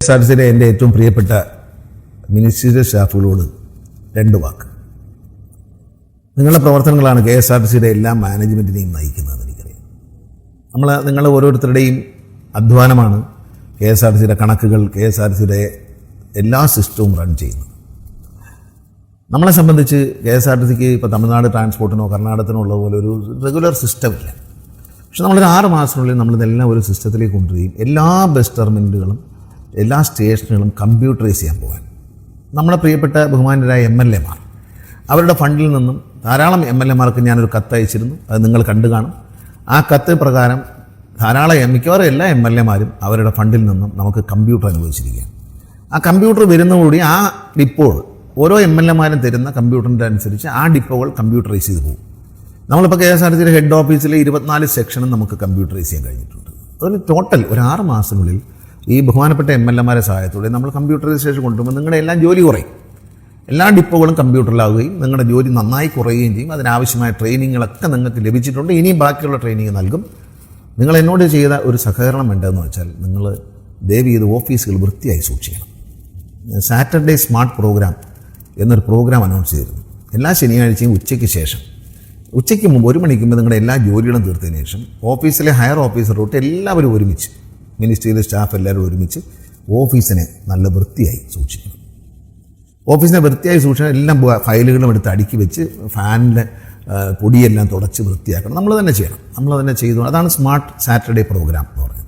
S എന്റെ ഏറ്റവും പ്രിയപ്പെട്ട മിനിസ്റ്റീരിയൽ സ്റ്റാഫുകളോട് രണ്ട് വാക്ക്. നിങ്ങളുടെ പ്രവർത്തനങ്ങളാണ് കെ എസ് ആർ ടി സിയുടെ എല്ലാ മാനേജ്മെന്റിനെയും നയിക്കുന്നതെന്ന് എനിക്കറിയാം. നമ്മൾ നിങ്ങൾ ഓരോരുത്തരുടെയും അധ്വാനമാണ് കെ എസ് ആർ ടി സിയുടെ കണക്കുകൾ കെ എസ് ആർ ടി സിയുടെ എല്ലാ സിസ്റ്റവും റൺ ചെയ്യുന്നത്. നമ്മളെ സംബന്ധിച്ച് കെ എസ് ആർ ടി സിക്ക് ഇപ്പോൾ തമിഴ്നാട് ട്രാൻസ്പോർട്ടിനോ കർണാടകത്തിനോ ഉള്ള പോലെ ഒരു റെഗുലർ സിസ്റ്റം ഇല്ല. പക്ഷെ നമ്മളൊരു ആറ് മാസത്തിനുള്ളിൽ നമ്മളിതെല്ലാം ഒരു സിസ്റ്റത്തിലേക്ക് കൊണ്ടുവരികയും എല്ലാ ബസ് ടെർമിനലുകളും എല്ലാ സ്റ്റേഷനുകളും കമ്പ്യൂട്ടറൈസ് ചെയ്യാൻ പോകാൻ നമ്മുടെ പ്രിയപ്പെട്ട ബഹുമാനരായ എം എൽ എമാർ. അവരുടെ ഫണ്ടിൽ നിന്നും ധാരാളം എം എൽ എമാർക്ക് ഞാനൊരു കത്ത് അയച്ചിരുന്നു. അത് നിങ്ങൾ കണ്ടു കാണും. ആ കത്ത് പ്രകാരം ധാരാളം മിക്കവാറും എല്ലാ എം എൽ എമാരും അവരുടെ ഫണ്ടിൽ നിന്നും നമുക്ക് കമ്പ്യൂട്ടർ അനുവദിച്ചിരിക്കുകയാണ്. ആ കമ്പ്യൂട്ടർ വരുന്നതോടുകൂടി ആ ഡിപ്പോൾ ഓരോ എം എൽ എമാരും തരുന്ന കമ്പ്യൂട്ടറിന്റെ അനുസരിച്ച് ആ ഡിപ്പോകൾ കമ്പ്യൂട്ടറൈസ് ചെയ്ത് പോകും. നമ്മളിപ്പോൾ K S R T head ഓഫീസിലെ ഇരുപത്തിനാല് സെക്ഷനും നമുക്ക് കമ്പ്യൂട്ടറൈസ് ചെയ്യാൻ കഴിഞ്ഞിട്ടുണ്ട്. അതിന് ടോട്ടൽ ഒരു ആറ് മാസത്തിനുള്ളിൽ ഈ ബഹുമാനപ്പെട്ട എം എൽ എമാരെ സഹായത്തോടെ നമ്മൾ കമ്പ്യൂട്ടറൈസേഷൻ കൊണ്ടുപോകുമ്പോൾ നിങ്ങളുടെ എല്ലാം ജോലി കുറയും. എല്ലാ ഡിപ്പോകളും കമ്പ്യൂട്ടറിലാവുകയും നിങ്ങളുടെ ജോലി നന്നായി കുറയുകയും ചെയ്യും. അതിനാവശ്യമായ ട്രെയിനിങ്ങുകളൊക്കെ നിങ്ങൾക്ക് ലഭിച്ചിട്ടുണ്ട്. ഇനിയും ബാക്കിയുള്ള ട്രെയിനിങ് നൽകും. നിങ്ങൾ എന്നോട് ചെയ്ത ഒരു സഹകരണം വേണ്ടതെന്ന് വെച്ചാൽ നിങ്ങൾ ദയവ് ചെയ്ത് ഓഫീസുകൾ വൃത്തിയായി സൂക്ഷിക്കണം. സാറ്റർഡേ സ്മാർട്ട് പ്രോഗ്രാം എന്നൊരു പ്രോഗ്രാം അനൗൺസ് ചെയ്തിരുന്നു. എല്ലാ ശനിയാഴ്ചയും ഉച്ചയ്ക്ക് ശേഷം. ഉച്ചയ്ക്ക് മുമ്പ് ഒരു മണിക്ക് മുമ്പ് നിങ്ങളുടെ എല്ലാ ജോലികളും തീർത്തതിന് ശേഷം ഓഫീസിലെ ഹയർ ഓഫീസർ തൊട്ട് എല്ലാവരും ഒരുമിച്ച് മിനിസ്ട്രിയിലെ സ്റ്റാഫ് എല്ലാവരും ഒരുമിച്ച് ഓഫീസിനെ നല്ല വൃത്തിയായി സൂക്ഷിക്കണം ഓഫീസിനെ വൃത്തിയായി സൂക്ഷിക്കണം എല്ലാം ഫയലുകളും എടുത്ത് അടുക്കി വെച്ച് ഫാനിന്റെ പൊടിയെല്ലാം തുടച്ച് വൃത്തിയാക്കണം. നമ്മൾ തന്നെ ചെയ്യണം. നമ്മൾ തന്നെ ചെയ്തു. അതാണ് സ്മാർട്ട് സാറ്റർഡേ പ്രോഗ്രാം എന്ന് പറയുന്നത്.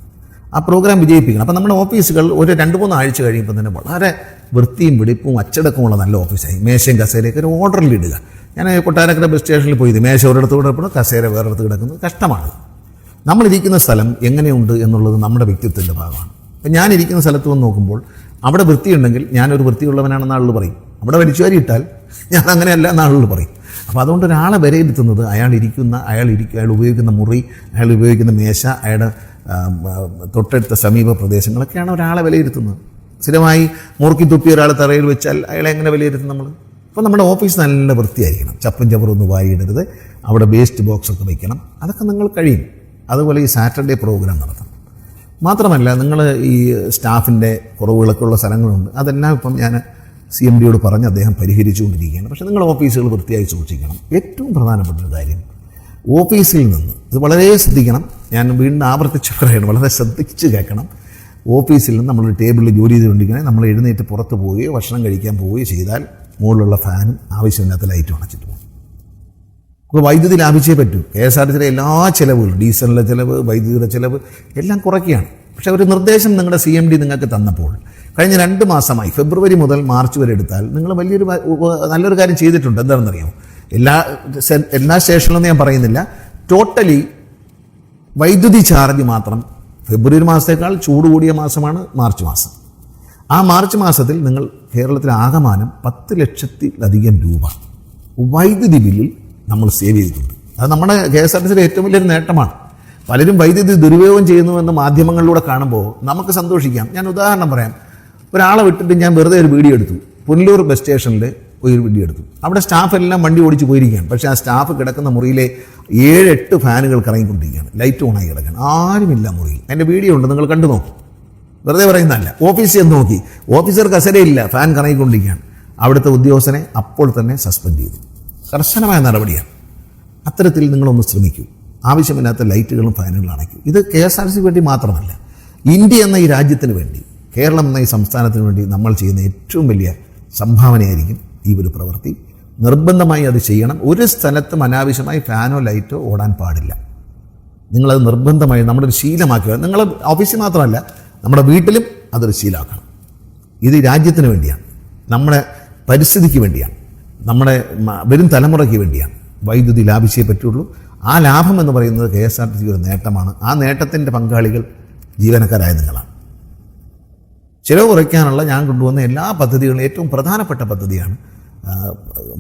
ആ പ്രോഗ്രാം വിജയിപ്പിക്കണം. അപ്പോൾ നമ്മുടെ ഓഫീസുകൾ ഒരു രണ്ട് മൂന്ന് ആഴ്ച കഴിയുമ്പോൾ തന്നെ വളരെ വൃത്തിയും വെടിപ്പും അച്ചടക്കമുള്ള നല്ല ഓഫീസായി. മേശയും കസേരയൊക്കെ ഒരു ഓർഡറിൽ ഇടുക. ഞാൻ കൊട്ടാരക്കര ബസ് സ്റ്റേഷനിൽ പോയി മേശ ഒരിടത്ത് കിടക്കുന്നു കസേര വേറെ വേറൊരിടത്ത് കിടക്കുന്നത് കഷ്ടമാണ്. നമ്മളിരിക്കുന്ന സ്ഥലം എങ്ങനെയുണ്ട് എന്നുള്ളത് നമ്മുടെ വ്യക്തിത്വത്തിന്റെ ഭാഗമാണ്. അപ്പം ഞാനിരിക്കുന്ന സ്ഥലത്ത് വന്ന് നോക്കുമ്പോൾ അവിടെ വൃത്തിയുണ്ടെങ്കിൽ ഞാനൊരു വൃത്തിയുള്ളവനാണെന്ന് ആളുകൾ പറയും. അവിടെ വലിച്ചുവാരി ഇട്ടാൽ ഞാൻ അങ്ങനെയല്ല എന്ന് ആളുകൾ പറയും. അപ്പോൾ അതുകൊണ്ട് ഒരാളെ വിലയിരുത്തുന്നത് അയാൾ ഇരിക്കുന്ന അയാൾ ഇരിക്കുക അയാൾ ഉപയോഗിക്കുന്ന മുറി അയാൾ ഉപയോഗിക്കുന്ന മേശ അയാളുടെ തൊട്ടടുത്ത സമീപ പ്രദേശങ്ങളൊക്കെയാണ് ഒരാളെ വിലയിരുത്തുന്നത്. സ്ഥിരമായി മുറുക്കി തുപ്പി ഒരാൾ തറയിൽ വെച്ചാൽ അയാളെ എങ്ങനെ വിലയിരുത്തും നമ്മൾ? അപ്പോൾ നമ്മുടെ ഓഫീസ് നല്ല വൃത്തിയായിരിക്കണം. ചപ്പും ചവറൊന്നും വാരിയിടരുത്. അവിടെ വേസ്റ്റ് ബോക്സൊക്കെ വയ്ക്കണം അതൊക്കെ നിങ്ങൾ കഴിയും. അതുപോലെ ഈ സാറ്റർഡേ പ്രോഗ്രാം നടത്തണം. മാത്രമല്ല നിങ്ങൾ ഈ സ്റ്റാഫിന്റെ കുറവുകളൊക്കെ ഉള്ള സ്ഥലങ്ങളുണ്ട്. അതെല്ലാം ഇപ്പം ഞാൻ സി എം ഡിയോട് പറഞ്ഞ് അദ്ദേഹം പരിഹരിച്ചുകൊണ്ടിരിക്കുകയാണ്. പക്ഷേ നിങ്ങൾ ഓഫീസുകൾ വൃത്തിയായി സൂക്ഷിക്കണം. ഏറ്റവും പ്രധാനപ്പെട്ട ഒരു കാര്യം ഓഫീസിൽ നിന്ന് ഇത് വളരെ ശ്രദ്ധിക്കണം. ഞാൻ വീണ്ടും ആവർത്തിച്ച് പറയണം വളരെ ശ്രദ്ധിച്ച് കേൾക്കണം. ഓഫീസിൽ നിന്ന് നമ്മൾ ടേബിളിൽ ജോലി ചെയ്തുകൊണ്ടിരിക്കണേ നമ്മൾ എഴുന്നേറ്റ് പുറത്ത് പോവുകയോ ഭക്ഷണം കഴിക്കാൻ പോവുകയോ ചെയ്താൽ മുകളിലുള്ള ഫാനും ആവശ്യമില്ലാത്ത ലൈറ്റും അണച്ചിട്ട് അപ്പോൾ വൈദ്യുതി ലാഭിച്ചേ പറ്റൂ. കെ എസ് ആർ ടി സിയുടെ എല്ലാ ചിലവുകളും ഡീസലിന്റെ ചിലവ് വൈദ്യുതിയുടെ ചിലവ് എല്ലാം കുറയ്ക്കുകയാണ്. പക്ഷേ ഒരു നിർദ്ദേശം നിങ്ങളുടെ സി എം ഡി നിങ്ങൾക്ക് തന്നപ്പോൾ കഴിഞ്ഞ രണ്ട് മാസമായി ഫെബ്രുവരി മുതൽ മാർച്ച് വരെ എടുത്താൽ നിങ്ങൾ വലിയൊരു നല്ലൊരു കാര്യം ചെയ്തിട്ടുണ്ട്. എന്താണെന്നറിയാമോ? എല്ലാ എല്ലാ സ്റ്റേഷനിലൊന്നും ഞാൻ പറയുന്നില്ല. ടോട്ടലി വൈദ്യുതി ചാർജ് മാത്രം ഫെബ്രുവരി മാസത്തേക്കാൾ ചൂട് കൂടിയ മാസമാണ് മാർച്ച് മാസം. ആ മാർച്ച് മാസത്തിൽ നിങ്ങൾ കേരളത്തിലെ ആകമാനം പത്ത് ലക്ഷത്തിലധികം രൂപ വൈദ്യുതി ബില്ലിൽ നമ്മൾ സേവ് ചെയ്തിട്ടുണ്ട്. അത് നമ്മുടെ കെ എസ് ആർ ടി സിയുടെ ഏറ്റവും വലിയൊരു നേട്ടമാണ്. പലരും വൈദ്യുതി ദുരുപയോഗം ചെയ്യുന്നുവെന്ന് മാധ്യമങ്ങളിലൂടെ കാണുമ്പോൾ നമുക്ക് സന്തോഷിക്കാം. ഞാൻ ഉദാഹരണം പറയാം. ഒരാളെ വിട്ടിട്ട് ഞാൻ വെറുതെ ഒരു വീഡിയോ എടുത്തു. പുനലൂർ ബസ് സ്റ്റേഷനിൽ ഒരു വീഡിയോ എടുത്തു. അവിടെ സ്റ്റാഫ് എല്ലാം വണ്ടി ഓടിച്ച് പോയിരിക്കുകയാണ്. പക്ഷേ ആ സ്റ്റാഫ് കിടക്കുന്ന മുറിയിലെ ഏഴ് എട്ട് ഫാനുകൾ കറങ്ങിക്കൊണ്ടിരിക്കുകയാണ്. ലൈറ്റ് ഓണായി കിടക്കുകയാണ്. ആരുമില്ല മുറിയിൽ. അതിന്റെ വീഡിയോ ഉണ്ട്. നിങ്ങൾ കണ്ടു നോക്കും. വെറുതെ പറയുന്നതല്ല. ഓഫീസിൽ ചെന്ന് നോക്കി. ഓഫീസർ കസരയില്ല ഫാൻ കറങ്ങിക്കൊണ്ടിരിക്കുകയാണ്. അവിടുത്തെ ഉദ്യോഗസ്ഥനെ അപ്പോൾ തന്നെ സസ്പെൻഡ് ചെയ്തു. കർശനമായ നടപടിയാണ്. അത്തരത്തിൽ നിങ്ങളൊന്ന് ശ്രമിക്കൂ. ആവശ്യമില്ലാത്ത ലൈറ്റുകളും ഫാനുകളും അണയ്ക്കൂ. ഇത് കെ എസ് ആർ സി വേണ്ടി മാത്രമല്ല ഇന്ത്യ എന്ന ഈ രാജ്യത്തിന് വേണ്ടി കേരളം എന്ന ഈ സംസ്ഥാനത്തിന് വേണ്ടി നമ്മൾ ചെയ്യുന്ന ഏറ്റവും വലിയ സംഭാവനയായിരിക്കും ഈ ഒരു പ്രവൃത്തി. നിർബന്ധമായി അത് ചെയ്യണം. ഒരു സ്ഥലത്തും അനാവശ്യമായി ഫാനോ ലൈറ്റോ ഓടാൻ പാടില്ല. നിങ്ങളത് നിർബന്ധമായി നമ്മുടെ ഒരു ശീലമാക്കുക. നിങ്ങൾ ഓഫീസിൽ മാത്രമല്ല നമ്മുടെ വീട്ടിലും അതൊരു ശീലമാക്കണം. ഇത് രാജ്യത്തിന് വേണ്ടിയാണ്. നമ്മുടെ പരിസ്ഥിതിക്ക് വേണ്ടിയാണ്. നമ്മുടെ വരും തലമുറയ്ക്ക് വേണ്ടിയാണ്. വൈദ്യുതി ലാഭിച്ചേ പറ്റുള്ളൂ. ആ ലാഭം എന്ന് പറയുന്നത് K S R T C ഒരു നേട്ടമാണ്. ആ നേട്ടത്തിന്റെ പങ്കാളികൾ ജീവനക്കാരായ നിങ്ങളാണ്. ചിലവ് കുറയ്ക്കാനുള്ള ഞാൻ കൊണ്ടുവന്ന എല്ലാ പദ്ധതികളും ഏറ്റവും പ്രധാനപ്പെട്ട പദ്ധതിയാണ്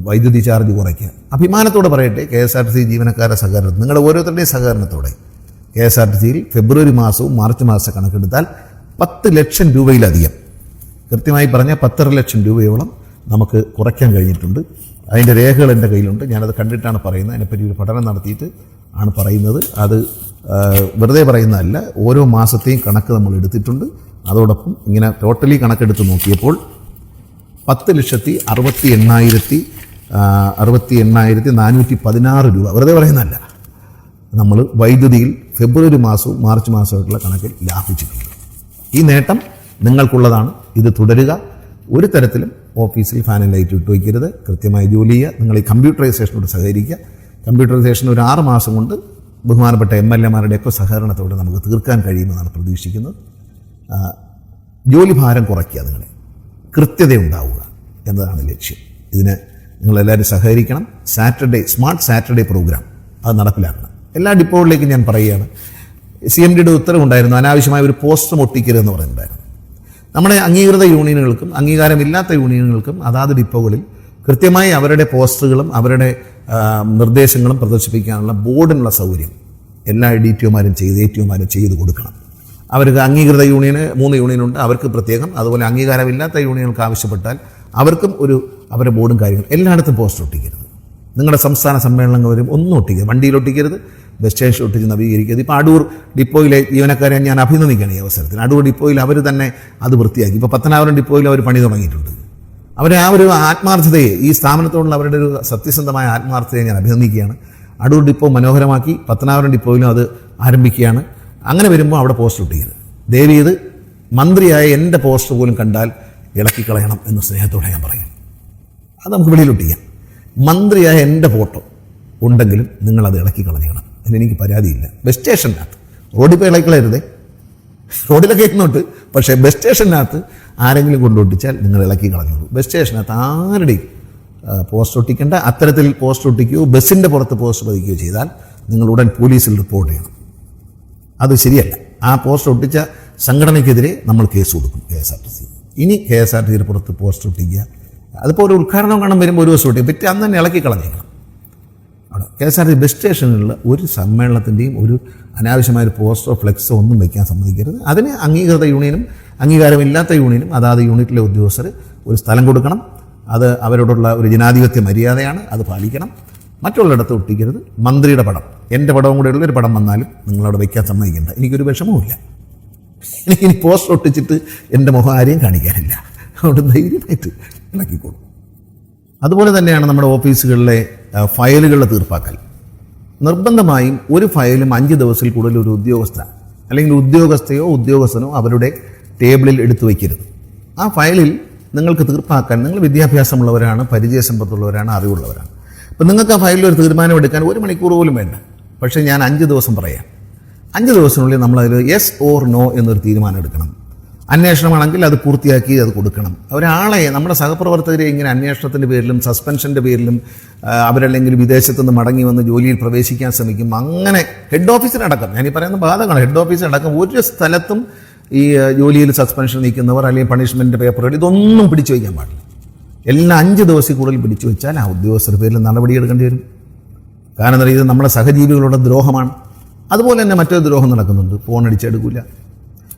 വൈദ്യുതി ചാർജ് കുറയ്ക്കുക. അഭിമാനത്തോടെ പറയട്ടെ K S R T C ജീവനക്കാരുടെ സഹകരണം നിങ്ങളുടെ ഓരോരുത്തരുടെയും സഹകരണത്തോടെ കെ എസ് ആർ ടി സിയിൽ ഫെബ്രുവരി മാസവും മാർച്ച് മാസ കണക്കെടുത്താൽ പത്ത് ലക്ഷം രൂപയിലധികം. കൃത്യമായി പറഞ്ഞാൽ പത്തര ലക്ഷം രൂപയോളം നമുക്ക് കുറയ്ക്കാൻ കഴിഞ്ഞിട്ടുണ്ട്. അതിന്റെ രേഖകൾ എന്റെ കയ്യിലുണ്ട്. ഞാനത് കണ്ടിട്ടാണ് പറയുന്നത്. അതിനെപ്പറ്റി ഒരു പഠനം നടത്തിയിട്ട് ആണ് പറയുന്നത്. അത് വെറുതെ പറയുന്നതല്ല. ഓരോ മാസത്തെയും കണക്ക് നമ്മൾ എടുത്തിട്ടുണ്ട്. അതോടൊപ്പം ഇങ്ങനെ ടോട്ടലി കണക്കെടുത്ത് നോക്കിയപ്പോൾ പത്ത് ലക്ഷത്തി അറുപത്തി എണ്ണായിരത്തി അറുപത്തി എണ്ണായിരത്തി നാനൂറ്റി പതിനാറ് രൂപ. വെറുതെ പറയുന്നതല്ല. നമ്മൾ വൈദ്യുതിയിൽ ഫെബ്രുവരി മാസവും മാർച്ച് മാസമായിട്ടുള്ള കണക്കിൽ ലാഭിച്ചിട്ടുണ്ട്. ഈ നേട്ടം നിങ്ങൾക്കുള്ളതാണ്. ഇത് തുടരുക. ഒരു തരത്തിലും ഓഫീസിൽ ഫാനും ലൈറ്റ് ഇട്ട് വയ്ക്കരുത്. കൃത്യമായി ജോലി ചെയ്യുക. നിങ്ങൾ ഈ കമ്പ്യൂട്ടറൈസേഷനോട് സഹകരിക്കുക. കമ്പ്യൂട്ടറൈസേഷൻ ഒരു ആറ് മാസം കൊണ്ട് ബഹുമാനപ്പെട്ട എം എൽ എമാരുടെയൊക്കെ സഹകരണത്തോടെ നമുക്ക് തീർക്കാൻ കഴിയുമെന്നാണ് പ്രതീക്ഷിക്കുന്നത്. ജോലി ഭാരം കുറയ്ക്കുക നിങ്ങളെ. കൃത്യത ഉണ്ടാവുക എന്നതാണ് ലക്ഷ്യം. ഇതിന് നിങ്ങളെല്ലാവരും സഹകരിക്കണം. സാറ്റർഡേ സ്മാർട്ട് സാറ്റർഡേ പ്രോഗ്രാം അത് നടപ്പിലാക്കണം. എല്ലാ ഡിപ്പോകളിലേക്കും ഞാൻ പറയുകയാണ്. സി എം ഡിയുടെ ഉത്തരവുണ്ടായിരുന്നു. അനാവശ്യമായ ഒരു പോസ്റ്റർ ഒട്ടിക്കരുതെന്ന് പറയുന്നുണ്ടായിരുന്നു നമ്മുടെ അംഗീകൃത യൂണിയനുകൾക്കും അംഗീകാരമില്ലാത്ത യൂണിയനുകൾക്കും അതാത് ഡിപ്പോകളിൽ കൃത്യമായി അവരുടെ പോസ്റ്ററുകളും അവരുടെ നിർദ്ദേശങ്ങളും പ്രദർശിപ്പിക്കാനുള്ള ബോർഡിനുള്ള സൗകര്യം എല്ലാ ഡി ടി ഒമാരും ചെയ്ത് എ ടി ഒമാരും ചെയ്ത് കൊടുക്കണം. അവർക്ക് അംഗീകൃത യൂണിയന് മൂന്ന് യൂണിയനുണ്ട് അവർക്ക് പ്രത്യേകം. അതുപോലെ അംഗീകാരമില്ലാത്ത യൂണിയനുകൾക്ക് ആവശ്യപ്പെട്ടാൽ അവർക്കും ഒരു അവരുടെ ബോർഡും കാര്യങ്ങളും എല്ലായിടത്തും പോസ്റ്റർ ഒട്ടിക്കരുത്. നിങ്ങളുടെ സംസ്ഥാന സമ്മേളനങ്ങൾ വരും ഒന്നും ഒട്ടിക്കരുത്. വണ്ടിയിൽ ഒട്ടിക്കരുത്. സ്റ്റേഷൻ ഒട്ടിച്ച് നവീകരിക്കരുത് ഇപ്പോൾ അടൂർ ഡിപ്പോയിലെ ജീവനക്കാരെ ഞാൻ അഭിനന്ദിക്കണം ഈ അവസരത്തിൽ. അടൂർ ഡിപ്പോയിൽ അവർ തന്നെ അത് വൃത്തിയാക്കി. ഇപ്പോൾ പത്തനാപുരം ഡിപ്പോയിൽ അവർ പണി തുടങ്ങിയിട്ടുണ്ട്. അവരെ ആ ഒരു ആത്മാർത്ഥതയെ ഈ സ്ഥാപനത്തോടുള്ള അവരുടെ ഒരു സത്യസന്ധമായ ആത്മാർത്ഥതയെ ഞാൻ അഭിനന്ദിക്കുകയാണ്. അടൂർ ഡിപ്പോ മനോഹരമാക്കി പത്തനാപുരം ഡിപ്പോയിലും അത് ആരംഭിക്കുകയാണ്. അങ്ങനെ വരുമ്പോൾ അവിടെ പോസ്റ്റ് ഒട്ടിക്കരുത് ദേവി ഇത് മന്ത്രിയായ എന്റെ പോസ്റ്റർ പോലും കണ്ടാൽ ഇളക്കിക്കളയണം എന്ന് സ്നേഹത്തോടെ ഞാൻ പറയും. അത് നമുക്ക് വെളിയിലൊട്ടിക്കാം മന്ത്രിയായ എന്റെ ഫോട്ടോ ഉണ്ടെങ്കിലും നിങ്ങളത് ഇളക്കി കളഞ്ഞണം അതിനെനിക്ക് പരാതിയില്ല. ബസ് സ്റ്റേഷനകത്ത് റോഡിൽ പോയി ഇളക്കളരുതേ റോഡിലൊക്കെ ഇരുന്നോട്ട്. പക്ഷേ ബസ് സ്റ്റേഷനകത്ത് ആരെങ്കിലും കൊണ്ടൊട്ടിച്ചാൽ നിങ്ങൾ ഇളക്കി കളഞ്ഞോളൂ. ബസ് സ്റ്റേഷനകത്ത് ആരുടെയും പോസ്റ്റ് ഒട്ടിക്കേണ്ട. അത്തരത്തിൽ പോസ്റ്റ് ഒട്ടിക്കുകയോ ബസ്സിന്റെ പുറത്ത് പോസ്റ്റ് പതിക്കുകയോ ചെയ്താൽ നിങ്ങൾ ഉടൻ പോലീസിൽ റിപ്പോർട്ട് ചെയ്യണം. അത് ശരിയല്ല. ആ പോസ്റ്റ് ഒട്ടിച്ച സംഘടനയ്ക്കെതിരെ നമ്മൾ കേസ് കൊടുക്കും K S R T C. ഇനി കെ എസ് ആർ ടി സിയുടെ പുറത്ത് പോസ്റ്റ് ഒട്ടിക്കുക. അതിപ്പോൾ ഒരു ഉദ്ഘാടനം കാണാൻ വരുമ്പോൾ ഒരു ദിവസം ഒട്ടിക്കും. പറ്റി അന്ന് തന്നെ ഇളക്കി കളഞ്ഞേക്കണം. അവിടെ. K S R T bus സ്റ്റേഷനിലുള്ള ഒരു സമ്മേളനത്തിന്റെയും ഒരു അനാവശ്യമായ ഒരു പോസ്റ്ററോ ഫ്ലെക്സോ ഒന്നും വയ്ക്കാൻ സമ്മതിക്കരുത്. അതിന് അംഗീകൃത യൂണിയനും അംഗീകാരമില്ലാത്ത യൂണിയനും അതാത് യൂണിറ്റിലെ ഉദ്യോഗസ്ഥർ ഒരു സ്ഥലം കൊടുക്കണം. അത് അവരോടുള്ള ഒരു ജനാധിപത്യ മര്യാദയാണ്. അത് പാലിക്കണം. മറ്റുള്ളിടത്ത് ഒട്ടിക്കരുത്. മന്ത്രിയുടെ പടം. എന്റെ പടവും കൂടെ ഉള്ളൊരു പടം വന്നാലും നിങ്ങളവിടെ വയ്ക്കാൻ സമ്മതിക്കേണ്ട. എനിക്കൊരു വിഷമവുമില്ല. എനിക്കിനി പോസ്റ്റർ ഒട്ടിച്ചിട്ട് എന്റെ മുഖം ആരെയും കാണിക്കാനില്ല. അതുകൊണ്ട് ധൈര്യമായിട്ട് ഇളക്കിക്കോളൂ. അതുപോലെ തന്നെയാണ് നമ്മുടെ ഓഫീസുകളിലെ ഫയലുകളുടെ തീർപ്പാക്കൽ. നിർബന്ധമായും ഒരു ഫയലും അഞ്ച് ദിവസത്തിൽ കൂടുതൽ ഒരു ഉദ്യോഗസ്ഥ അല്ലെങ്കിൽ ഉദ്യോഗസ്ഥയോ ഉദ്യോഗസ്ഥനോ അവരുടെ ടേബിളിൽ എടുത്തു വയ്ക്കരുത്. ആ ഫയലിൽ നിങ്ങൾക്ക് തീർപ്പാക്കാൻ നിങ്ങൾ വിദ്യാഭ്യാസമുള്ളവരാണ് പരിചയസമ്പത്തുള്ളവരാണ് അറിവുള്ളവരാണ്. അപ്പം നിങ്ങൾക്ക് ആ ഫയലിൽ ഒരു തീരുമാനം എടുക്കാൻ ഒരു മണിക്കൂർ പോലും വേണ്ട. പക്ഷേ ഞാൻ അഞ്ച് ദിവസം പറയാം. അഞ്ച് ദിവസത്തിനുള്ളിൽ നമ്മളതിൽ യെസ് ഓർ നോ എന്നൊരു തീരുമാനം എടുക്കണം. അന്വേഷണമാണെങ്കിൽ അത് പൂർത്തിയാക്കി അത് കൊടുക്കണം. ഒരാളെ നമ്മുടെ സഹപ്രവർത്തകരെ ഇങ്ങനെ അന്വേഷണത്തിന്റെ പേരിലും സസ്പെൻഷന്റെ പേരിലും അവരല്ലെങ്കിൽ വിദേശത്ത് നിന്ന് മടങ്ങി വന്ന് ജോലിയിൽ പ്രവേശിക്കാൻ ശ്രമിക്കും അങ്ങനെ ഹെഡ് ഓഫീസിനടക്കം ഈ പറയുന്ന ബാധകമാണ് ഹെഡ് ഓഫീസിനടക്കം ഒരു സ്ഥലത്തും ഈ ജോലിയിൽ സസ്പെൻഷൻ നിൽക്കുന്നവർ അല്ലെങ്കിൽ പണിഷ്മെന്റ് പേപ്പറുകൾ ഇതൊന്നും പിടിച്ചു വയ്ക്കാൻ പാടില്ല. എല്ലാം അഞ്ച് ദിവസത്തിൽ കൂടുതൽ പിടിച്ചു വെച്ചാൽ ആ ഉദ്യോഗസ്ഥരുടെ പേരിൽ നടപടിയെടുക്കേണ്ടി വരും. കാരണം എന്താ ഇത് നമ്മുടെ സഹജീവികളുടെ ദ്രോഹമാണ്. അതുപോലെ തന്നെ മറ്റൊരു ദ്രോഹം നടക്കുന്നുണ്ട് ഫോൺ അടിച്ചെടുക്കില്ല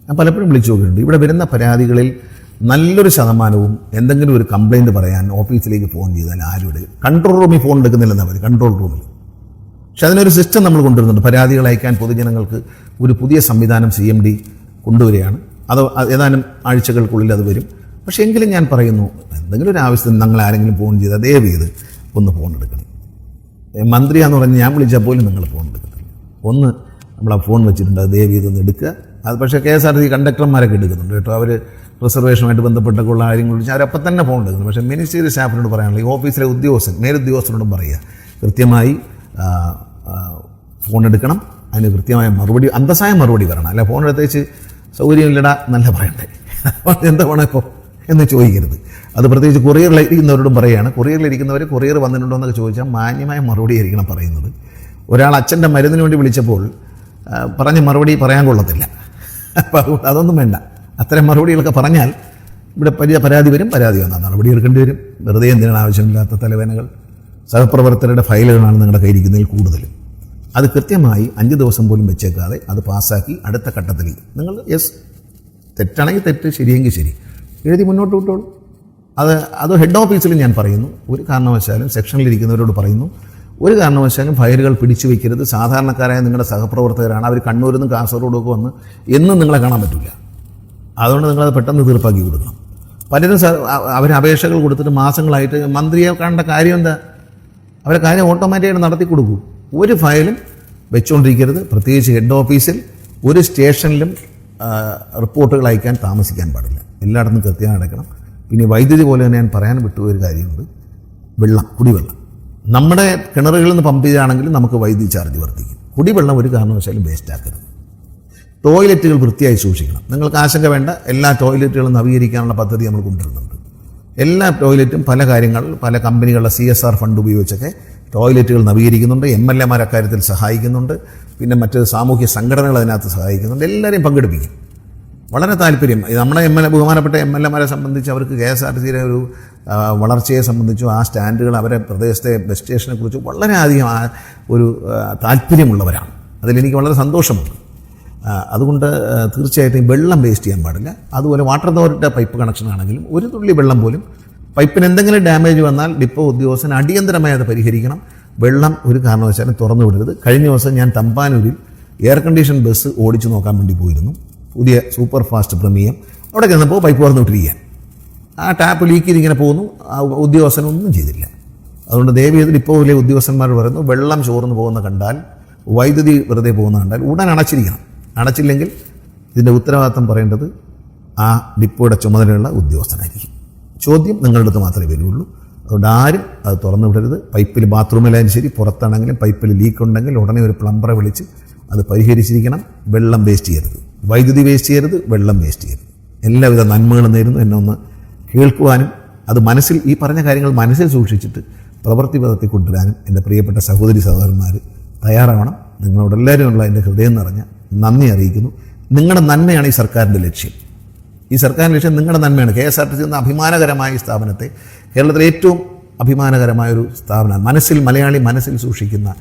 ഞാൻ പലപ്പോഴും വിളിച്ചു നോക്കിയിട്ടുണ്ട്. ഇവിടെ വരുന്ന പരാതികളിൽ നല്ലൊരു ശതമാനവും എന്തെങ്കിലും ഒരു കംപ്ലൈന്റ് പറയാൻ ഓഫീസിലേക്ക് ഫോൺ ചെയ്താൽ ആരും എടുക്കും കൺട്രോൾ റൂമിൽ ഫോൺ എടുക്കുന്നില്ലെന്നാണ് മതി കൺട്രോൾ റൂമിൽ പക്ഷെ അതിനൊരു സിസ്റ്റം നമ്മൾ കൊണ്ടുവരുന്നുണ്ട്. പരാതികൾ അയക്കാൻ പൊതുജനങ്ങൾക്ക് ഒരു പുതിയ സംവിധാനം സി എം ഡി കൊണ്ടുവരികയാണ്. അത് ഏതാനും ആഴ്ചകൾക്കുള്ളിൽ അത് വരും. പക്ഷേ എങ്കിലും ഞാൻ പറയുന്നു എന്തെങ്കിലും ഒരു ആവശ്യത്തിന് ഞങ്ങൾ ആരെങ്കിലും ഫോൺ ചെയ്താൽ ദയവ് ചെയ്ത് ഒന്ന് ഫോൺ എടുക്കണം. മന്ത്രിയാന്ന് പറഞ്ഞ് ഞാൻ വിളിച്ചാൽ പോലും നിങ്ങൾ ഫോൺ എടുക്കണം ഒന്ന് നമ്മൾ ആ ഫോൺ വെച്ചിട്ടുണ്ട് അത് ദയവ് ചെയ്തൊന്ന് എടുക്കുക. അത് പക്ഷേ കെ എസ് ആർ ടി കണ്ടക്ടർമാരൊക്കെ എടുക്കുന്നുണ്ട് കേട്ടോ. അവർ റിസർവേഷനുമായിട്ട് ബന്ധപ്പെട്ടൊക്കെ ഉള്ള കാര്യങ്ങൾ വിളിച്ച് അവരപ്പം തന്നെ ഫോൺ എടുക്കുന്നു പക്ഷേ മിനിസ്റ്ററി സ്റ്റാഫിനോട് പറയാനുള്ള ഈ ഓഫീസിലെ ഉദ്യോഗസ്ഥൻ മേലുദ്യോഗസ്ഥനോടും പറയുക. കൃത്യമായി ഫോൺ എടുക്കണം. അതിന് കൃത്യമായ മറുപടി അന്തസായ മറുപടി വരണം അല്ല ഫോൺ എടുത്തേച്ച് സൗകര്യമില്ലടാ നല്ല പറയണ്ടേ. എന്താ വേണം ഇപ്പോൾ എന്ന് ചോദിക്കരുത്. അത് പ്രത്യേകിച്ച് കൊറിയറിലിരിക്കുന്നവരോടും പറയുകയാണ്. കൊറിയറിലിരിക്കുന്നവർ കൊറിയർ വന്നിട്ടുണ്ടോ എന്നൊക്കെ ചോദിച്ചാൽ മാന്യമായ മറുപടി ആയിരിക്കണം പറയുന്നത്. ഒരാൾ അച്ഛന്റെ മരുന്നിന് വേണ്ടി വിളിച്ചപ്പോൾ പറഞ്ഞ മറുപടി പറയാൻ കൊള്ളത്തില്ല. അപ്പോൾ അതുകൊണ്ട് അതൊന്നും വേണ്ട. അത്തരം മറുപടികളൊക്കെ പറഞ്ഞാൽ ഇവിടെ പരി പരാതി വരും പരാതി വന്നാൽ നടപടി എടുക്കേണ്ടി വരും. വെറുതെ എന്തിനാണ് ആവശ്യമില്ലാത്ത തലവേനകൾ സഹപ്രവർത്തകരുടെ ഫയലുകളാണ് നിങ്ങളുടെ കയ്യിരിക്കുന്നതിൽ കൂടുതലും. അത് കൃത്യമായി അഞ്ച് ദിവസം പോലും വെച്ചേക്കാതെ അത് പാസ്സാക്കി അടുത്ത ഘട്ടത്തിലേക്ക് നിങ്ങൾ യെസ് തെറ്റാണെങ്കിൽ തെറ്റ് ശരിയെങ്കിൽ ശരി. എഴുതി മുന്നോട്ട് വിട്ടോളൂ. അത് അത് ഹെഡ് ഓഫീസിൽ ഞാൻ പറയുന്നു. ഒരു കാരണവശാലും സെക്ഷനിലിരിക്കുന്നവരോട് പറയുന്നു. ഒരു കാരണവശാലും ഫയലുകൾ പിടിച്ചു വയ്ക്കരുത് സാധാരണക്കാരായ നിങ്ങളുടെ സഹപ്രവർത്തകരാണ്. അവർ കണ്ണൂരിൽ നിന്നും കാസർഗോഡൊക്കെ വന്ന് എന്നും നിങ്ങളെ കാണാൻ പറ്റില്ല. അതുകൊണ്ട് നിങ്ങളത് പെട്ടെന്ന് തീർപ്പാക്കി കൊടുക്കണം. പലരും അവർ അപേക്ഷകൾ കൊടുത്തിട്ട് മാസങ്ങളായിട്ട് മന്ത്രിയെ കാണേണ്ട കാര്യം എന്താ? അവരെ കാര്യം ഓട്ടോമാറ്റിക്കായിട്ട് നടത്തി കൊടുക്കൂ. ഒരു ഫയലും വെച്ചുകൊണ്ടിരിക്കരുത് പ്രത്യേകിച്ച് ഹെഡ് ഓഫീസിൽ ഒരു സ്റ്റേഷനിലും റിപ്പോർട്ടുകൾ അയക്കാൻ താമസിക്കാൻ പാടില്ല. എല്ലായിടത്തും കൃത്യമായി അടയ്ക്കണം പിന്നെ വൈദ്യുതി പോലെ തന്നെ ഞാൻ പറയാൻ വിട്ടുപോയൊരു കാര്യമുണ്ട്. വെള്ളം കുടിവെള്ളം. നമ്മുടെ കിണറുകളിൽ നിന്ന് പമ്പ് ചെയ്യുകയാണെങ്കിൽ നമുക്ക് വൈദ്യുതി ചാർജ് വർദ്ധിക്കും. കുടിവെള്ളം ഒരു കാരണവശാലും വേസ്റ്റ് ആക്കരുത്. ടോയ്ലറ്റുകൾ വൃത്തിയായി സൂക്ഷിക്കണം. നിങ്ങൾക്ക് ആശങ്ക വേണ്ട എല്ലാ ടോയ്ലറ്റുകളും നവീകരിക്കാനുള്ള പദ്ധതി നമ്മൾ കൊണ്ടുവരുന്നുണ്ട്. എല്ലാ ടോയ്ലറ്റും പല കാര്യങ്ങൾ പല കമ്പനികളുടെ സി എസ് ആർ ഫണ്ട് ഉപയോഗിച്ചൊക്കെ ടോയ്ലറ്റുകൾ നവീകരിക്കുന്നുണ്ട്. എം എൽ എമാർ അക്കാര്യത്തിൽ സഹായിക്കുന്നുണ്ട്. പിന്നെ മറ്റ് സാമൂഹ്യ സംഘടനകൾ അതിനകത്ത് സഹായിക്കുന്നുണ്ട്. എല്ലാവരെയും പങ്കെടുപ്പിക്കും. വളരെ താല്പര്യം. നമ്മുടെ എം എൽ എ ബഹുമാനപ്പെട്ട എം എൽ എമാരെ സംബന്ധിച്ച് അവർക്ക് കെ എസ് ആർ ടി സിയിലെ ഒരു വളർച്ചയെ സംബന്ധിച്ചും ആ സ്റ്റാൻഡുകൾ അവരെ പ്രദേശത്തെ ബസ് സ്റ്റേഷനെ കുറിച്ച് വളരെയധികം ഒരു താല്പര്യമുള്ളവരാണ്. അതിലെനിക്ക് വളരെ സന്തോഷമുണ്ട്. അതുകൊണ്ട് തീർച്ചയായിട്ടും വെള്ളം വേസ്റ്റ് ചെയ്യാൻ പാടില്ല. അതുപോലെ വാട്ടർ അതോറിറ്റിയുടെ പൈപ്പ് കണക്ഷൻ ആണെങ്കിലും ഒരു തുള്ളി വെള്ളം പോലും പൈപ്പിന് എന്തെങ്കിലും ഡാമേജ് വന്നാൽ ഡിപ്പോ ഉദ്യോഗസ്ഥൻ അടിയന്തരമായി അത് പരിഹരിക്കണം. വെള്ളം ഒരു കാരണവശാലും തുറന്നു വിടരുത്. കഴിഞ്ഞ ദിവസം ഞാൻ തമ്പാനൂരിൽ എയർ കണ്ടീഷൻ ബസ് ഓടിച്ചു നോക്കാൻ വേണ്ടി പോയിരുന്നു. പുതിയ സൂപ്പർ ഫാസ്റ്റ് പ്രമീയം. അവിടെ കിടന്നപ്പോൾ പൈപ്പ് തുറന്നു വിട്ടിരിക്കാൻ ആ ടാപ്പ് ലീക്ക് ചെയ്തിങ്ങനെ പോകുന്നു. ആ ഉദ്യോഗസ്ഥനൊന്നും ചെയ്തില്ല. അതുകൊണ്ട് ദേവിയതിൽ ഇപ്പോൾ വലിയ ഉദ്യോഗസ്ഥന്മാർ പറയുന്നു വെള്ളം ചോർന്ന് പോകുന്ന കണ്ടാൽ വൈദ്യുതി വെറുതെ പോകുന്ന കണ്ടാൽ ഉടൻ അടച്ചിരിക്കണം. അടച്ചില്ലെങ്കിൽ ഇതിന്റെ ഉത്തരവാദിത്തം പറയേണ്ടത് ആ ഡിപ്പോയുടെ ചുമതലയുള്ള ഉദ്യോഗസ്ഥനായിരിക്കും. ചോദ്യം നിങ്ങളുടെ അടുത്ത് മാത്രമേ വരുള്ളൂ. അതുകൊണ്ട് ആരും അത് തുറന്നു വിടരുത്. പൈപ്പിൽ ബാത്റൂമിലായാലും ശരി പുറത്താണെങ്കിലും പൈപ്പിൽ ലീക്ക് ഉണ്ടെങ്കിൽ ഉടനെ ഒരു പ്ലംബറെ വിളിച്ച് അത് പരിഹരിച്ചിരിക്കണം. വെള്ളം വേസ്റ്റ് ചെയ്യരുത്. വൈദ്യുതി വേസ്റ്റ് ചെയ്യരുത് വെള്ളം വേസ്റ്റ് ചെയ്യരുത്. എല്ലാവിധ നന്മകളും നേരുന്നു. എന്നൊന്ന് കേൾക്കുവാനും അത് മനസ്സിൽ ഈ പറഞ്ഞ കാര്യങ്ങൾ മനസ്സിൽ സൂക്ഷിച്ചിട്ട് പ്രവൃത്തി പദത്തിൽ കൊണ്ടുവരാനും എന്റെ പ്രിയപ്പെട്ട സഹോദരി സഹോദരന്മാർ തയ്യാറാവണം. നിങ്ങളോടെല്ലാവരുമുള്ള എന്റെ ഹൃദയം നിറഞ്ഞ നന്ദി അറിയിക്കുന്നു. നിങ്ങളുടെ നന്മയാണ് ഈ സർക്കാരിന്റെ ലക്ഷ്യം. ഈ സർക്കാരിന്റെ ലക്ഷ്യം നിങ്ങളുടെ നന്മയാണ്. K S R T C എന്ന അഭിമാനകരമായ ഈ സ്ഥാപനത്തെ കേരളത്തിലെ ഏറ്റവും അഭിമാനകരമായ ഒരു സ്ഥാപനം മനസ്സിൽ മലയാളി മനസ്സിൽ സൂക്ഷിക്കുന്ന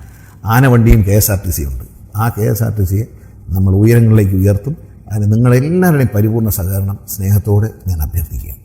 ആനവണ്ടിയും K S R T C ഉണ്ട്. ആ കെ എസ് ആർ ടി സിയെ നമ്മൾ ഉയരങ്ങളിലേക്ക് ഉയർത്തും. അതിന് നിങ്ങളെല്ലാവരുടെയും പരിപൂർണ സഹകരണം സ്നേഹത്തോടെ ഞാൻ അഭ്യർത്ഥിക്കുകയാണ്